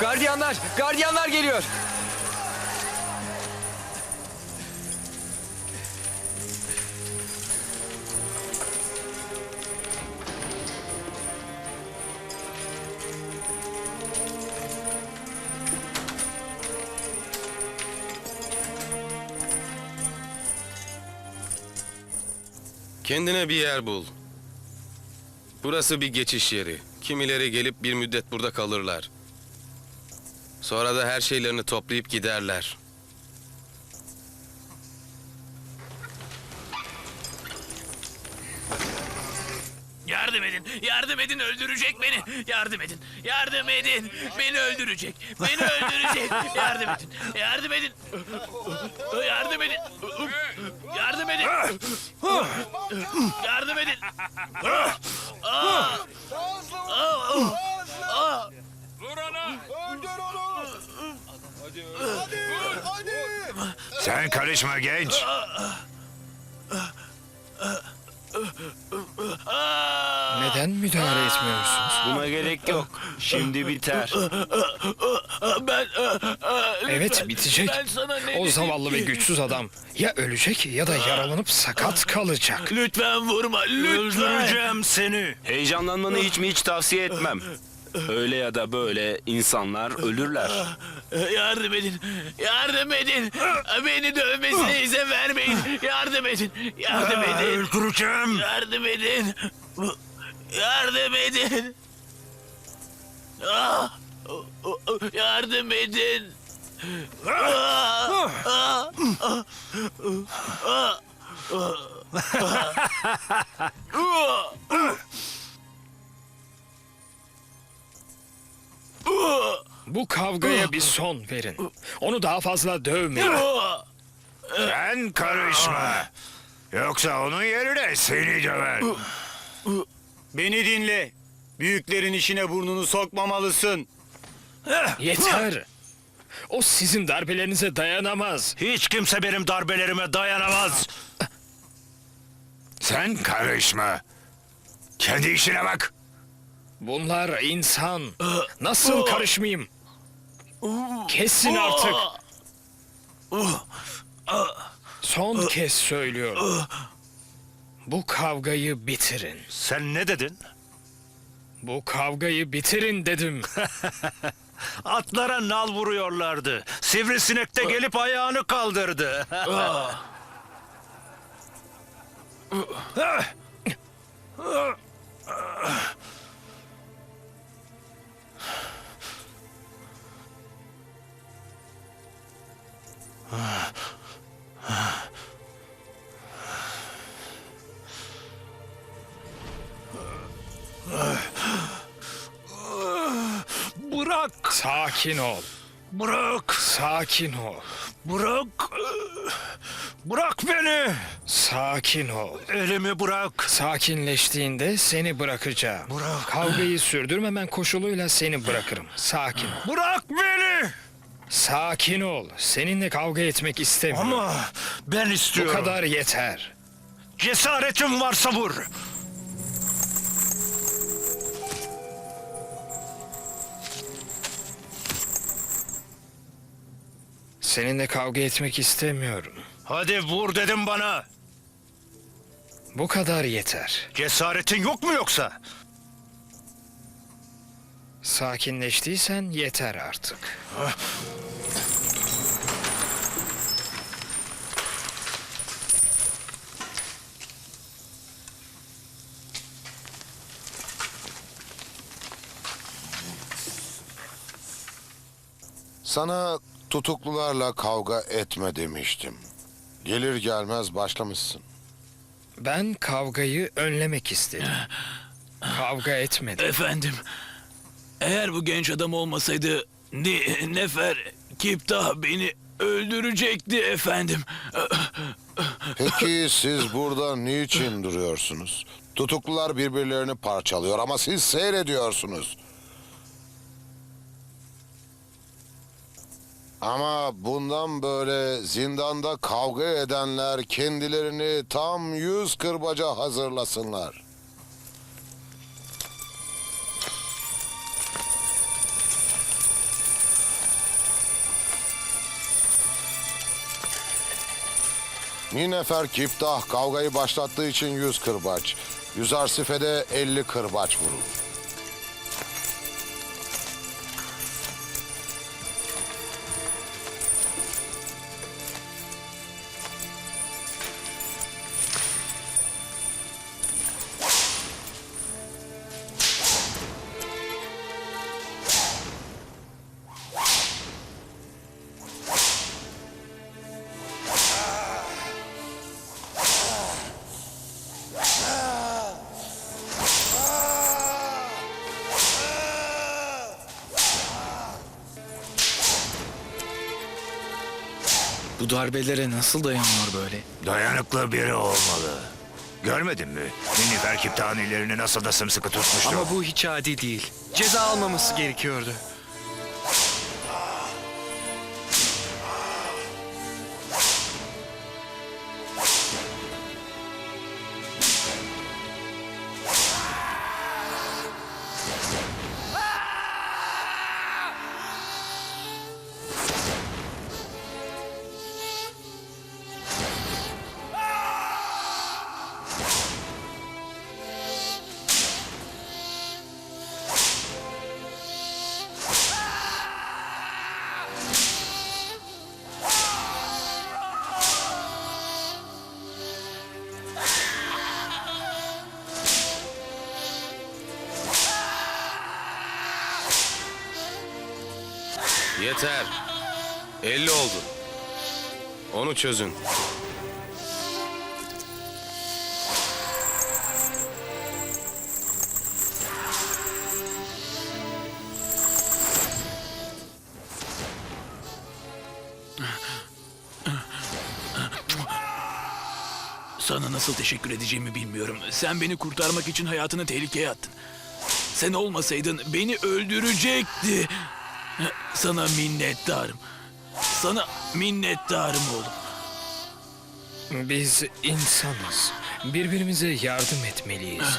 Gardiyanlar, gardiyanlar geliyor. Kendine bir yer bul. Burası bir geçiş yeri. Kimileri gelip bir müddet burada kalırlar. Sonra da her şeylerini toplayıp giderler. Yardım edin, yardım edin öldürecek beni. Yardım edin, yardım edin. Beni öldürecek, beni öldürecek. Yardım edin, yardım edin. Yardım edin. Yardım edin. Yardım edin. Sen karışma genç. Neden müdahale etmiyorsunuz? Buna gerek yok. Şimdi biter. Ben Evet bitecek. Ben sana ne O dedim zavallı ve ki? güçsüz adam ya ölecek ya da yaralanıp sakat kalacak. lütfen vurma, lütfen. Öldüreceğim seni. Heyecanlanmanı hiç mi hiç tavsiye etmem. Öyle ya da böyle insanlar ölürler. Yardım edin. Yardım edin. Beni dövmesine izin vermeyin. Yardım edin. Yardım edin. Öldüreceğim. Yardım edin. Yardım edin. Ah! Yardım edin. Ah! Ah! Ah! Ah! Bu kavgaya bir son verin. Onu daha fazla dövmeyin. Sen karışma. Yoksa onun yerine seni döver. Beni dinle. Büyüklerin işine burnunu sokmamalısın. Yeter. O sizin darbelerinize dayanamaz. Hiç kimse benim darbelerime dayanamaz. Sen karışma. Kendi işine bak. Bunlar insan. Nasıl karışmayayım? Kesin artık. Son kez söylüyorum. Bu kavgayı bitirin. Sen ne dedin? Bu kavgayı bitirin dedim. Atlara nal vuruyorlardı. Sivrisinek de gelip ayağını kaldırdı. Bırak, Sakin ol. bırak, Sakin ol. bırak. Bırak beni. Sakin ol. Elimi bırak. Sakinleştiğinde seni bırakacağım. Bırak. Kavgayı sürdürmemen koşuluyla seni bırakırım. Sakin ol. Bırak beni. Sakin ol. Seninle kavga etmek istemiyorum. Ama ben Bu istiyorum. kadar yeter. Cesaretin varsa vur. Seninle kavga etmek istemiyorum. Hadi vur dedim bana. Bu kadar yeter. Cesaretin yok mu yoksa? Sakinleştiysen yeter artık. Sana tutuklularla kavga etme demiştim. Gelir gelmez başlamışsın. Ben kavgayı önlemek istedim. Kavga etmedim. Efendim, eğer bu genç adam olmasaydı ne, Nefer Kiptah beni öldürecekti efendim. Peki siz burada niçin duruyorsunuz? Tutuklular birbirlerini parçalıyor ama siz seyrediyorsunuz. Ama bundan böyle zindanda kavga edenler kendilerini tam yüz kırbaca hazırlasınlar. Ninefer Kiptah kavgayı başlattığı için 100 kırbaç. Yüzarsif'e de 50 kırbaç vurur. Bu darbelere nasıl dayanıyor böyle? Dayanıklı biri olmalı. Görmedin mi? Ninifer kiptanilerini nasıl da sımsıkı tutmuştu. Ama bu hiç adi değil. Ceza almaması gerekiyordu. Yeter. 50 oldu. Onu çözün. Sana nasıl teşekkür edeceğimi bilmiyorum. Sen beni kurtarmak için hayatını tehlikeye attın. Sen olmasaydın beni öldürecekti. Sana minnettarım. Sana minnettarım oğlum. Biz insanız. Birbirimize yardım etmeliyiz.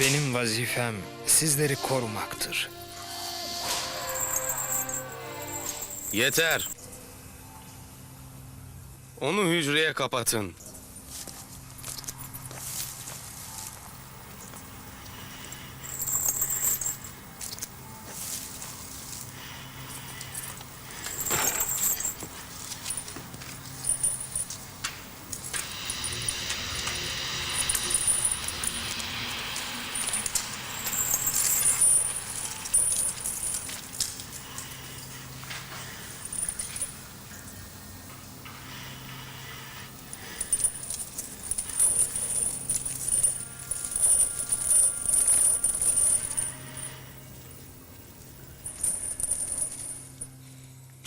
Benim vazifem sizleri korumaktır. Yeter. Onu hücreye kapatın.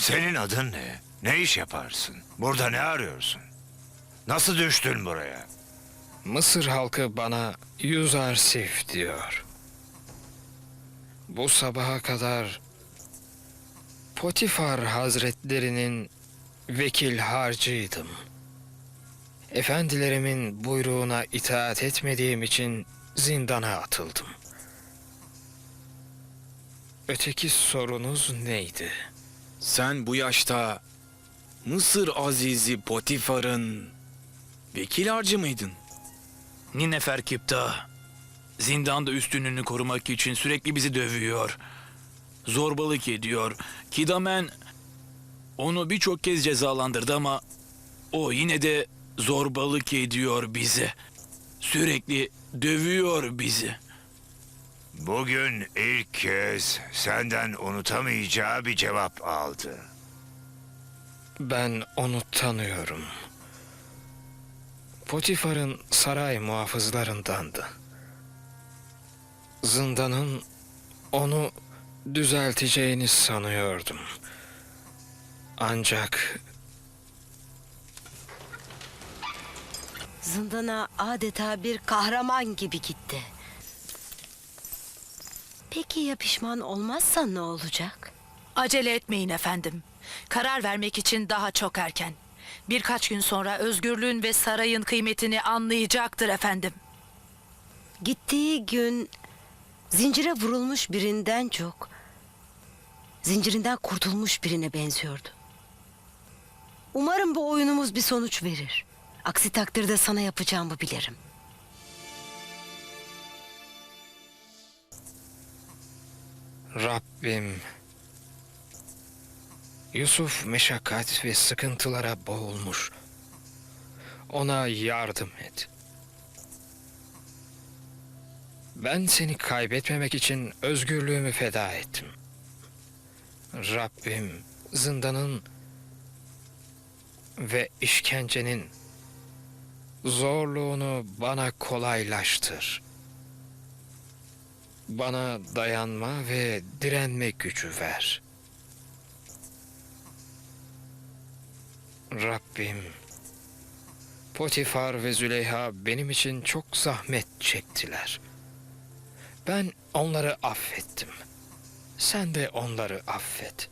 Senin adın ne? Ne iş yaparsın? Burada ne arıyorsun? Nasıl düştün buraya? Mısır halkı bana Yuzarsif diyor. Bu sabaha kadar Potifar Hazretlerinin vekil harcıydım. Efendilerimin buyruğuna itaat etmediğim için zindana atıldım. Öteki sorunuz neydi? Sen bu yaşta Mısır Azizi Potifar'ın vekil harcı mıydın? Ninefer Kipta zindanda üstünlüğünü korumak için sürekli bizi dövüyor. Zorbalık ediyor. Kidamen onu birçok kez cezalandırdı ama o yine de zorbalık ediyor bize. Sürekli dövüyor bizi. Bugün ilk kez senden unutamayacağı bir cevap aldı. Ben onu tanıyorum. Potifar'ın saray muhafızlarındandı. Zindanın onu düzelteceğini sanıyordum. Ancak Zindana adeta bir kahraman gibi gitti. Peki ya pişman olmazsa ne olacak? Acele etmeyin efendim. Karar vermek için daha çok erken. Birkaç gün sonra özgürlüğün ve sarayın kıymetini anlayacaktır efendim. Gittiği gün zincire vurulmuş birinden çok zincirinden kurtulmuş birine benziyordu. Umarım bu oyunumuz bir sonuç verir. Aksi takdirde sana yapacağımı bilirim. Rabbim. Yusuf meşakkat ve sıkıntılara boğulmuş. Ona yardım et. Ben seni kaybetmemek için özgürlüğümü feda ettim. Rabbim zindanın ve işkencenin zorluğunu bana kolaylaştır. Bana dayanma ve direnme gücü ver. Rabbim, Potifar ve Züleyha benim için çok zahmet çektiler. Ben onları affettim. Sen de onları affet.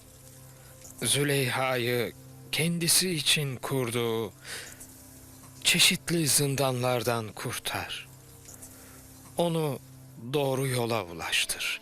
Züleyha'yı kendisi için kurduğu çeşitli zindanlardan kurtar. Onu doğru yola ulaştır.